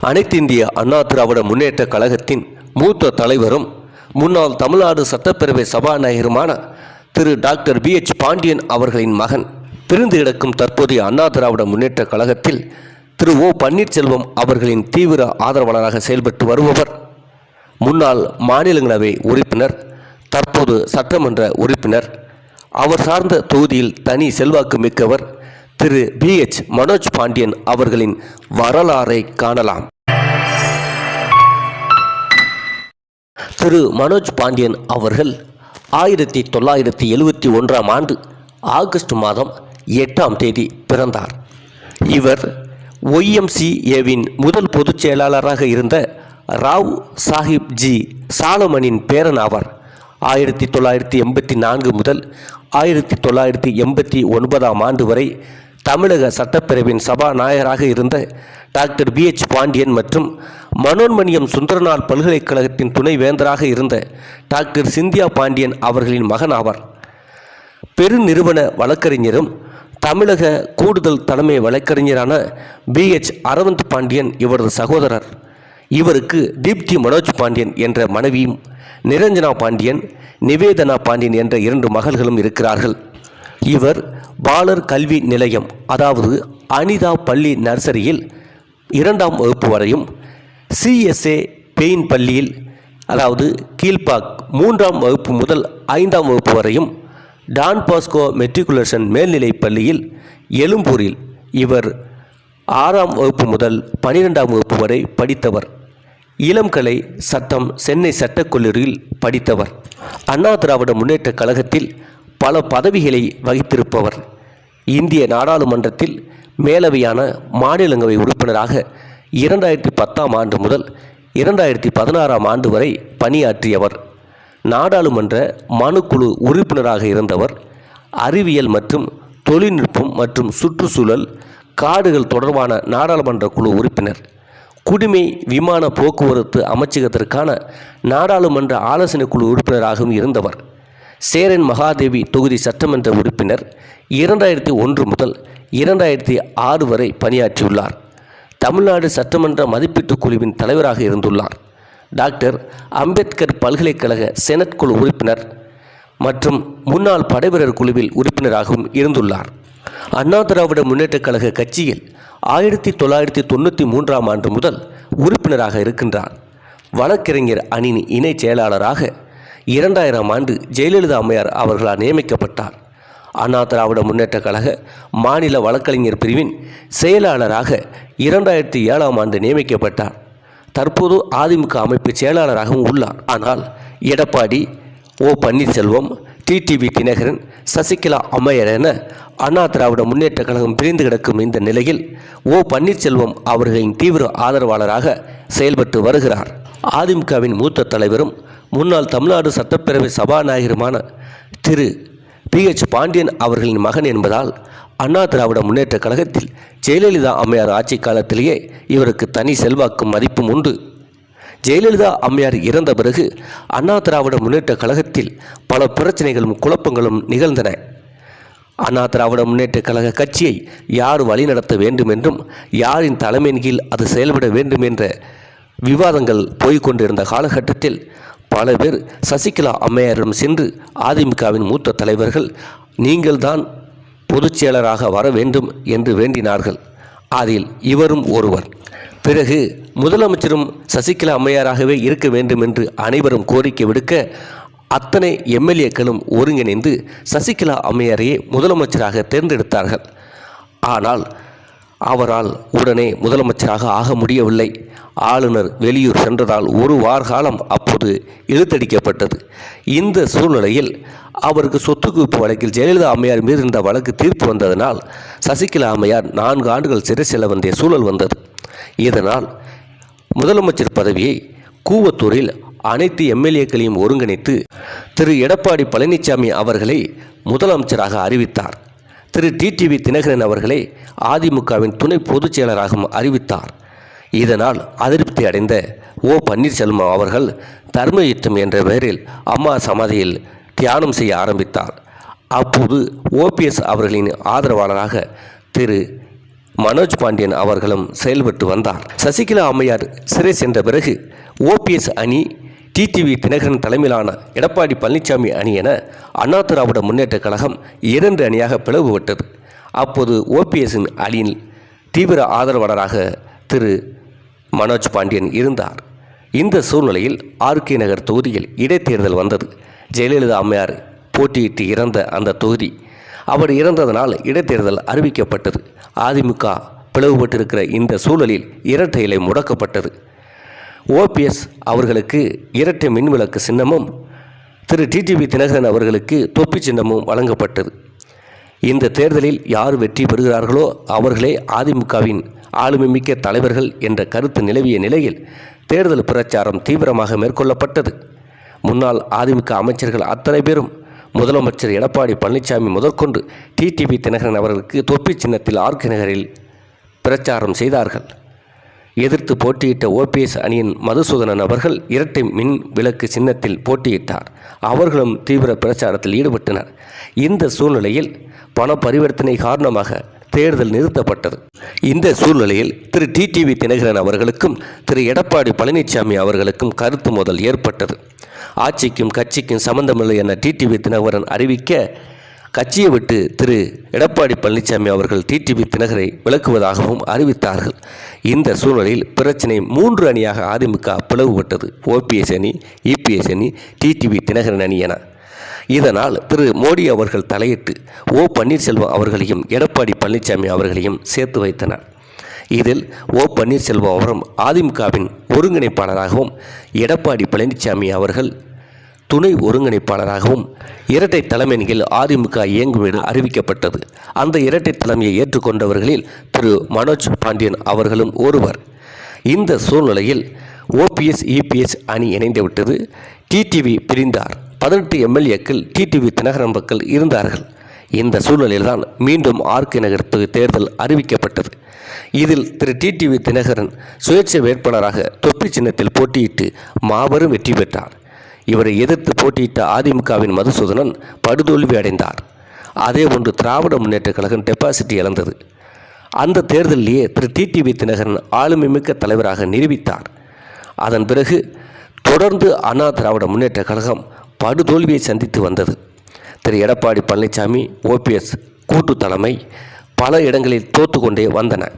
அனைத்து இந்திய அண்ணா திராவிட முன்னேற்ற கழகத்தின் மூத்த தலைவரும் முன்னாள் தமிழ்நாடு சட்டப்பேரவை சபாநாயகருமான Thiru doctor P H Pandian அவர்களின் மகன் பிரிந்து கிடக்கும் தற்போதைய அண்ணா திராவிட முன்னேற்ற கழகத்தில் திரு ஓ பன்னீர்செல்வம் அவர்களின் தீவிர ஆதரவாளராக செயல்பட்டு வருபவர். முன்னாள் மாநிலங்களவை உறுப்பினர் தற்போது சட்டமன்ற உறுப்பினர் அவர் சார்ந்த தொகுதியில் தனி செல்வாக்கு மிக்கவர் திரு பி எச் மனோஜ் பாண்டியன் அவர்களின் வரலாறை காணலாம். திரு மனோஜ் பாண்டியன் அவர்கள் ஆயிரத்தி தொள்ளாயிரத்தி எழுவத்தி ஒன்றாம் ஆண்டு ஆகஸ்ட் மாதம் எட்டாம் தேதி பிறந்தார். இவர் ஒய்எம்சிஏவின் முதல் பொதுச் செயலாளராக இருந்த ராவ் சாஹிப் ஜி சாலமனின் பேரன் ஆவார். ஆயிரத்தி தொள்ளாயிரத்தி எண்பத்தி நான்கு முதல் ஆயிரத்தி தொள்ளாயிரத்தி எண்பத்தி ஒன்பதாம் ஆண்டு வரை தமிழக சட்டப்பேரவையின் சபாநாயகராக இருந்த டாக்டர் பி எச் பாண்டியன் மற்றும் மனோன்மணியம் சுந்தரனார் பல்கலைக்கழகத்தின் துணைவேந்தராக இருந்த டாக்டர் சிந்தியா பாண்டியன் அவர்களின் மகன் ஆவார். பெருநிறுவன வழக்கறிஞரும் தமிழக கூடுதல் தலைமை வழக்கறிஞரான பி எச் அரவிந்த் பாண்டியன் இவரது சகோதரர். இவருக்கு தீப்தி மனோஜ் பாண்டியன் என்ற மனைவியும் நிரஞ்சனா பாண்டியன் நிவேதனா பாண்டியன் என்ற இரண்டு மகள்களும் இருக்கிறார்கள். இவர் பாலர் கல்வி நிலையம் அதாவது அனிதா பள்ளி நர்சரியில் இரண்டாம் வகுப்பு வரையும் சிஎஸ்ஏ பெயின் பள்ளியில் அதாவது கீழ்பாக் மூன்றாம் வகுப்பு முதல் ஐந்தாம் வகுப்பு வரையும் டான் பாஸ்கோ மெட்ரிகுலேஷன் மேல்நிலைப் பள்ளியில் எழும்பூரில் இவர் ஆறாம் வகுப்பு முதல் பனிரெண்டாம் வகுப்பு வரை படித்தவர். இளம்கலை சட்டம் சென்னை சட்டக்கல்லூரியில் படித்தவர். அண்ணா திராவிட முன்னேற்றக் கழகத்தில் பல பதவிகளை வகித்திருப்பவர். இந்திய நாடாளுமன்றத்தில் மேலவையான மாநிலங்களவை உறுப்பினராக இரண்டாயிரத்தி பத்தாம் ஆண்டு முதல் இரண்டாயிரத்தி பதினாறாம் ஆண்டு வரை பணியாற்றியவர். நாடாளுமன்ற மனுக்குழு உறுப்பினராக இருந்தவர். அறிவியல் மற்றும் தொழில்நுட்பம் மற்றும் சுற்றுச்சூழல் காடுகள் தொடர்பான நாடாளுமன்ற குழு உறுப்பினர். குடிமை விமான போக்குவரத்து அமைச்சகத்திற்கான நாடாளுமன்ற ஆலோசனை குழு உறுப்பினராகவும் இருந்தவர். சேரன் மகாதேவி தொகுதி சட்டமன்ற உறுப்பினர் இரண்டாயிரத்தி ஒன்று முதல் இரண்டாயிரத்தி ஆறு வரை பணியாற்றியுள்ளார். தமிழ்நாடு சட்டமன்ற மதிப்பீட்டுக் குழுவின் தலைவராக இருந்துள்ளார். டாக்டர் அம்பேத்கர் பல்கலைக்கழக செனட் குழு உறுப்பினர் மற்றும் முன்னாள் படைவீரர் குழுவில் உறுப்பினராகவும் இருந்துள்ளார். அண்ணா திராவிட முன்னேற்றக் கழக கட்சியில் ஆயிரத்தி தொள்ளாயிரத்தி தொண்ணூற்றி மூன்றாம் ஆண்டு முதல் உறுப்பினராக இருக்கின்றார். வழக்கறிஞர் அணியின் இணைச் செயலாளராக இரண்டாயிரம் ஆண்டு ஜெயலலிதா அம்மையார் அவர்களால் நியமிக்கப்பட்டார். அண்ணா திராவிட முன்னேற்றக் கழக மாநில வழக்கறிஞர் பிரிவின் செயலாளராக இரண்டாயிரத்தி ஏழாம் ஆண்டு நியமிக்கப்பட்டார். தற்போது அதிமுக அமைப்பு செயலாளராகவும் உள்ளார். ஆனால் எடப்பாடி ஓ பன்னீர்செல்வம் டிடிவி தினகரன் சசிகலா அம்மையர் என அண்ணா திராவிட முன்னேற்றக் கழகம் பிரிந்து கிடக்கும் இந்த நிலையில் ஓ பன்னீர்செல்வம் அவர்களின் தீவிர ஆதரவாளராக செயல்பட்டு வருகிறார். அதிமுகவின் மூத்த தலைவரும் முன்னாள் தமிழ்நாடு சட்டப்பேரவை சபாநாயகருமான திரு பி பாண்டியன் அவர்களின் மகன் என்பதால் அண்ணா திராவிட முன்னேற்றக் கழகத்தில் ஜெயலலிதா அம்மையார் ஆட்சி காலத்திலேயே இவருக்கு தனி செல்வாக்கும் மதிப்பும் உண்டு. ஜெயலலிதா அம்மையார் இறந்த பிறகு அண்ணா திராவிட முன்னேற்ற கழகத்தில் பல பிரச்சனைகளும் குழப்பங்களும் நிகழ்ந்தன. அண்ணா திராவிட முன்னேற்ற கழக கட்சியை யார் வழிநடத்த வேண்டும் என்றும் யாரின் தலைமையின் கீழ் அது செயல்பட வேண்டும் என்ற விவாதங்கள் போய்க்கொண்டிருந்த காலகட்டத்தில் பல பேர் சசிகலா அம்மையாரிடம் சென்று அதிமுகவின் மூத்த தலைவர்கள் நீங்கள்தான் பொதுச் செயலராக வர வேண்டும் என்று வேண்டினார்கள். அதில் இவரும் ஒருவர். பிறகு முதலமைச்சரும் சசிகலா அம்மையாராகவே இருக்க வேண்டும் என்று அனைவரும் கோரிக்கை விடுக்க அத்தனை எம்எல்ஏக்களும் ஒருங்கிணைந்து சசிகலா அம்மையாரையே முதலமைச்சராக தேர்ந்தெடுத்தார்கள். ஆனால் அவரால் உடனே முதலமைச்சராக ஆக முடியவில்லை. ஆளுநர் வெளியூர் சென்றதால் ஒரு வார காலம் அப்போது இழுத்தடிக்கப்பட்டது இந்த சூழ்நிலையில் அவருக்கு சொத்து குவிப்பு வழக்கில் ஜெயலலிதா அம்மையார் மீது இருந்த வழக்கு தீர்ப்பு வந்ததனால் சசிகலா அம்மையார் நான்கு ஆண்டுகள் சிறை செல்ல வேண்டிய சூழல் வந்தது. இதனால் முதலமைச்சர் பதவியை கூவத்தூரில் அனைத்து எம்எல்ஏக்களையும் ஒருங்கிணைத்து திரு. எடப்பாடி பழனிசாமி அவர்களை முதலமைச்சராக அறிவித்தார். திரு டிடிவி தினகரன் அவர்களை அதிமுகவின் துணை பொதுச் செயலராகவும் அறிவித்தார். இதனால் அதிருப்தி அடைந்த ஓ பன்னீர்செல்வம் அவர்கள் தர்ம யுத்தம் என்ற பெயரில் அம்மா சமாதியில் தியானம் செய்ய ஆரம்பித்தார். அப்போது ஓபிஎஸ் அவர்களின் ஆதரவாளராக திரு மனோஜ் பாண்டியன் அவர்களும் செயல்பட்டு வந்தார். சசிகலா அம்மையார் சிறை சென்ற பிறகு ஓபிஎஸ் அணி டிடிவி தினகரன் தலைமையிலான எடப்பாடி பழனிசாமி அணி என அண்ணா திராவிட முன்னேற்றக் கழகம் இரண்டு அணியாக பிளவுபட்டது. அப்போது ஓபிஎஸ்ஸின் அணியில் தீவிர ஆதரவாளராக திரு மனோஜ் பாண்டியன் இருந்தார். இந்த சூழ்நிலையில் ஆர்கே நகர் தொகுதியில் இடைத்தேர்தல் வந்தது. ஜெயலலிதா அம்மையார் போட்டியிட்டு இறந்த அந்த தொகுதி. அவர் இறந்ததனால் இடைத்தேர்தல் அறிவிக்கப்பட்டது. அதிமுக பிளவுபட்டிருக்கிற இந்த சூழலில் இரட்டை இலை முடக்கப்பட்டது. ஓபிஎஸ் அவர்களுக்கு இரட்டை மின்விளக்கு சின்னமும் திரு. டிடிவி தினகரன் அவர்களுக்கு தொப்பி சின்னமும் வழங்கப்பட்டது. இந்த தேர்தலில் யார் வெற்றி பெறுகிறார்களோ அவர்களே அதிமுகவின் ஆளுமைமிக்க தலைவர்கள் என்ற கருத்து நிலவிய நிலையில் தேர்தல் பிரச்சாரம் தீவிரமாக மேற்கொள்ளப்பட்டது. முன்னாள் அதிமுக அமைச்சர்கள் அத்தனை பேரும் முதலமைச்சர் எடப்பாடி பழனிசாமி முதற்கொண்டு டிடிவி தினகரன் அவர்களுக்கு தொப்பி சின்னத்தில் ஆர்கே நகரில் பிரச்சாரம் செய்தார்கள். எதிர்த்து போட்டியிட்ட ஓபிஎஸ் அணியின் மதுசூதனன் அவர்கள் இரட்டை மின் விளக்கு சின்னத்தில் போட்டியிட்டார். அவர்களும் தீவிர பிரச்சாரத்தில் ஈடுபட்டனர். இந்த சூழ்நிலையில் பண பரிவர்த்தனை காரணமாக தேர்தல் நிறுத்தப்பட்டது. இந்த சூழ்நிலையில் திரு. டிடிவி தினகரன் அவர்களுக்கும் திரு. எடப்பாடி பழனிசாமி அவர்களுக்கும் கருத்து மோதல் ஏற்பட்டது. ஆட்சிக்கும் கட்சிக்கும் சம்பந்தமில்லை என டிடிவி தினகரன் அறிவிக்க கட்சியை விட்டு திரு. எடப்பாடி பழனிசாமி அவர்கள் டிடிவி தினகரை விளக்குவதாகவும் அறிவித்தார்கள். இந்த சூழலில் பிரச்சினை மூன்று அணியாக அதிமுக பிளவுபட்டது. ஓபிஎஸ் அணி இபிஎஸ் அணி டிடிவி தினகரன் அணி என. இதனால் திரு. மோடி அவர்கள் தலையிட்டு ஓ பன்னீர்செல்வம் அவர்களையும் எடப்பாடி பழனிசாமி அவர்களையும் சேர்த்து வைத்தனர். இதில் ஓ பன்னீர்செல்வம் அவரும் அதிமுகவின் ஒருங்கிணைப்பாளராகவும் எடப்பாடி பழனிசாமி அவர்கள் துணை ஒருங்கிணைப்பாளராகவும் இரட்டை தலைமையின் அதிமுக இயங்கும் என அறிவிக்கப்பட்டது. அந்த இரட்டை தலைமையை ஏற்றுக்கொண்டவர்களில் திரு. மனோஜ் பாண்டியன் அவர்களும் ஒருவர். இந்த சூழ்நிலையில் ஓபிஎஸ் இபிஎஸ் அணி இணைந்துவிட்டது. டிடிவி பிரிந்தார். பதினெட்டு எம்எல்ஏக்கள் டிடிவி தினகரன் மக்கள் இருந்தார்கள். இந்த சூழ்நிலையில்தான் மீண்டும் ஆர்கே நகர் தேர்தல் அறிவிக்கப்பட்டது. இதில் திரு. டிடிவி தினகரன் சுயேட்சை வேட்பாளராக தொப்பி சின்னத்தில் போட்டியிட்டு மாபெரும் வெற்றி பெற்றார். இவரை எதிர்த்து போட்டியிட்ட அதிமுகவின் மதுசூதனன் படுதோல்வி அடைந்தார். அதே ஒன்று திராவிட முன்னேற்றக் கழகம் டெபாசிட்டி இழந்தது. அந்த தேர்தலிலேயே திரு. டிடிவி தினகரன் ஆளுமைமிக்க தலைவராக நிரூபித்தார். அதன் பிறகு தொடர்ந்து அண்ணா திராவிட முன்னேற்றக் கழகம் படுதோல்வியை சந்தித்து வந்தது. திரு. எடப்பாடி பழனிசாமி ஓபிஎஸ் கூட்டு தலைமை பல இடங்களில் தோத்து கொண்டே வந்தன.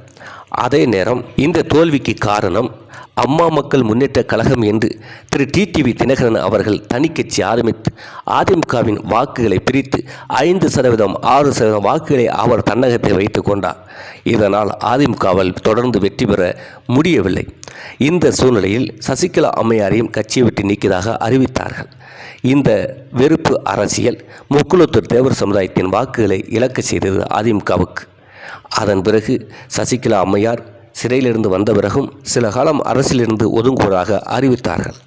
அதே நேரம் இந்த தோல்விக்கு காரணம் அம்மா மக்கள் முன்னேற்ற கழகம் என்று திரு டிடிவி தினகரன் அவர்கள் தனிக்கட்சி ஆரம்பித்து அதிமுகவின் வாக்குகளை பிரித்து ஐந்து சதவீதம் ஆறு சதவீதம் வாக்குகளை அவர் தன்னகத்தை வைத்து கொண்டார். இதனால் அதிமுகவில் தொடர்ந்து வெற்றி பெற முடியவில்லை. இந்த சூழ்நிலையில் சசிகலா அம்மையாரையும் கட்சியை விட்டு நீக்கியதாக அறிவித்தார்கள். இந்த வெறுப்பு அரசியல் முக்குளத்தூர் தேவர் சமுதாயத்தின் வாக்குகளை இழக்க செய்தது அதிமுகவுக்கு. அதன் பிறகு சசிகலா அம்மையார் சிறையிலிருந்து வந்த பிறகும் சில காலம் அரசிலிருந்து ஒதுங்குவதாக அறிவித்தார்கள்.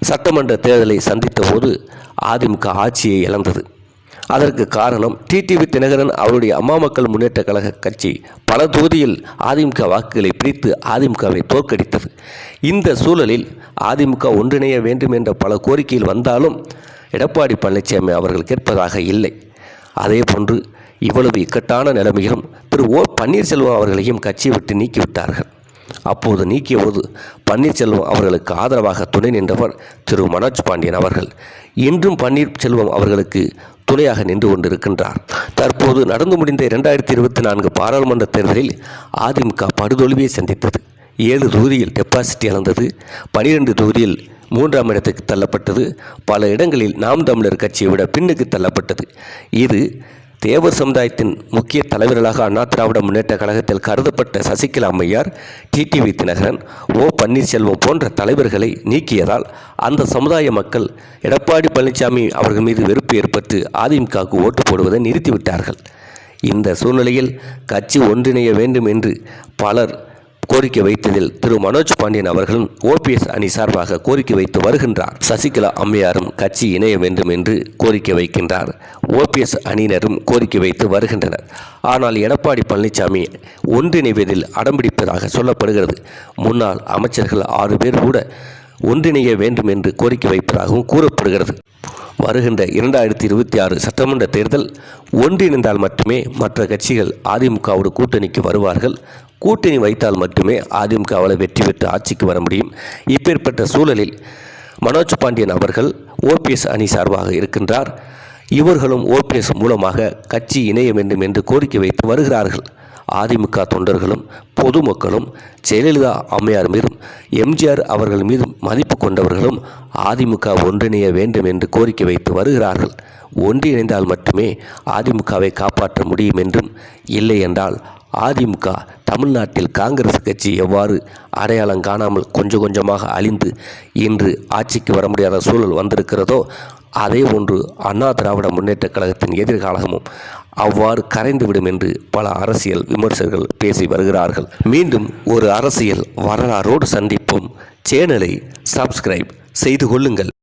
சட்டமன்ற தேர்தலை சந்தித்த போது அதிமுக ஆட்சியை இழந்தது. அதற்கு காரணம் டிடிவி தினகரன் அவருடைய அம்மா மக்கள் முன்னேற்ற கழக கட்சி பல தொகுதியில் அதிமுக வாக்குகளை பிரித்து அதிமுகவை தோற்கடித்தது. இந்த சூழலில் அதிமுக ஒன்றிணைய வேண்டும் என்ற பல கோரிக்கைகள் வந்தாலும் எடப்பாடி பழனிசாமி அவர்கள் கேட்பதாக இல்லை. அதேபோன்று இவ்வளவு இக்கட்டான நிலைமையிலும் திரு ஓ பன்னீர்செல்வம் அவர்களையும் கட்சியை விட்டு நீக்கிவிட்டார்கள். அப்போது நீக்கியபோது பன்னீர்செல்வம் அவர்களுக்கு ஆதரவாக துணை நின்றவர் திரு மனோஜ் பாண்டியன் அவர்கள். இன்றும் பன்னீர்செல்வம் அவர்களுக்கு துணையாக நின்று கொண்டிருக்கின்றார். தற்போது நடந்து முடிந்த இரண்டாயிரத்தி இருபத்தி நான்கு பாராளுமன்ற தேர்தலில் அதிமுக படுதோல்வியை சந்தித்தது. ஏழு தொகுதியில் டெபாசிட் இழந்தது. பனிரெண்டு தொகுதியில் மூன்றாம் இடத்துக்கு தள்ளப்பட்டது. பல இடங்களில் நாம் தமிழர் கட்சியை விட பின்னுக்கு தள்ளப்பட்டது. இது தேவர் சமுதாயத்தின் முக்கிய தலைவர்களாக அண்ணா திராவிட முன்னேற்ற கழகத்தில் கருதப்பட்ட சசிகலா அம்மையார் டிடிவி தினகரன் ஓ. பன்னீர்செல்வம் போன்ற தலைவர்களை நீக்கியதால் அந்த சமுதாய மக்கள் எடப்பாடி பழனிசாமி அவர்கள் மீது வெறுப்பு ஏற்பட்டு அதிமுகவுக்கு ஓட்டு போடுவதை நிறுத்திவிட்டார்கள். இந்த சூழ்நிலையில் கட்சி ஒன்றிணைய வேண்டும் என்று பலர் கோரிக்கை வைத்ததில் திரு மனோஜ் பாண்டியன் அவர்களும் ஓபிஎஸ் அணி சார்பாக கோரிக்கை வைத்து வருகின்றார். சசிகலா அம்மையாரும் கட்சி இணைய வேண்டும் என்று கோரிக்கை வைக்கின்றார். ஓபிஎஸ் அணியினரும் கோரிக்கை வைத்து வருகின்றனர். ஆனால் எடப்பாடி பழனிசாமி ஒன்றிணைவதில் அடம்பிடிப்பதாக சொல்லப்படுகிறது. முன்னாள் அமைச்சர்கள் ஆறு பேர் கூட ஒன்றிணைய வேண்டும் என்று கோரிக்கை வைப்பதாகவும் கூறப்படுகிறது. வருகின்ற இரண்டாயிரத்தி இருபத்தி ஆறு சட்டமன்ற தேர்தல் ஒன்றிணைந்தால் மட்டுமே மற்ற கட்சிகள் அதிமுகவோடு கூட்டணிக்கு வருவார்கள். கூட்டணி வைத்தால் மட்டுமே அதிமுகவால் வெற்றி பெற்று ஆட்சிக்கு வர முடியும். இப்பேற்பட்ட சூழலில் மனோஜ் பாண்டியன் அவர்கள் ஓபிஎஸ் அணி சார்பாக இருக்கின்றார். இவர்களும் ஓபிஎஸ் மூலமாக கட்சி இணைய வேண்டும் என்று கோரிக்கை வைத்து வருகிறார்கள். அதிமுக தொண்டர்களும் பொதுமக்களும் ஜெயலலிதா அம்மையார் மீதும் எம்ஜிஆர் அவர்கள் மீதும் மதிப்பு கொண்டவர்களும் அதிமுக ஒன்றிணைய வேண்டும் என்று கோரிக்கை வைத்து வருகிறார்கள். ஒன்றிணைந்தால் மட்டுமே அதிமுகவை காப்பாற்ற முடியும் என்றும் இல்லை என்றால் அதிமுக தமிழ்நாட்டில் காங்கிரஸ் கட்சி எவ்வாறு அடையாளம் காணாமல் கொஞ்சம் கொஞ்சமாக அழிந்து இன்று ஆட்சிக்கு வர முடியாத சூழல் வந்திருக்கிறதோ அதே ஒன்று அண்ணா திராவிட முன்னேற்றக் கழகத்தின் எதிர்காலமும் அவ்வாறு கரைந்துவிடும் என்று பல அரசியல் விமர்சகர்கள் பேசி வருகிறார்கள். மீண்டும் ஒரு அரசியல் வரலாறோடு சந்திப்போம். சேனலை சப்ஸ்கிரைப் செய்து கொள்ளுங்கள்.